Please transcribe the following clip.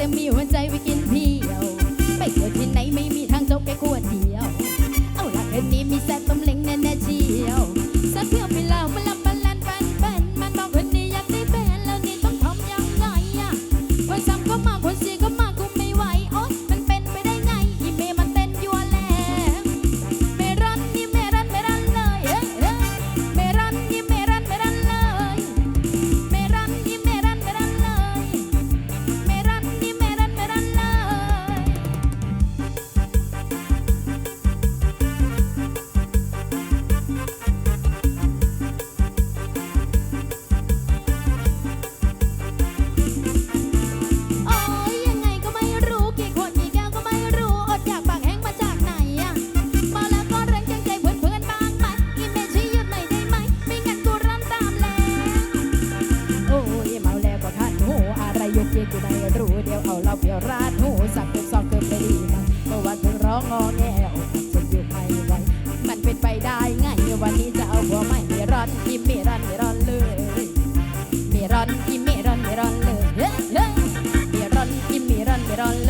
แต่มีหัวใจไว้กินเที่ยว ไม่เกิดที่ไหนไม่มีทางจบแค่ขวดเดียว เอาละคืนนี้มีแซ่บต้มเล้งแน่แน่เชียวสักเที่ยวไปละ เดียร้านหูสักเกือบซองเกือบไปดีมั้งเพราะวันเพิ่ร้องงอแงวฉันอยู่ไม่ไหวมันเป็นไปได้ไงวันนี้จะเอาหัวไม่มีร้อนที่มีร้อนมีร้อนเลยมีร้อนที่มีร้อนมีร้อนเลยเฮ้ยมีร้อนที่มีร้อนมีร้อนเลย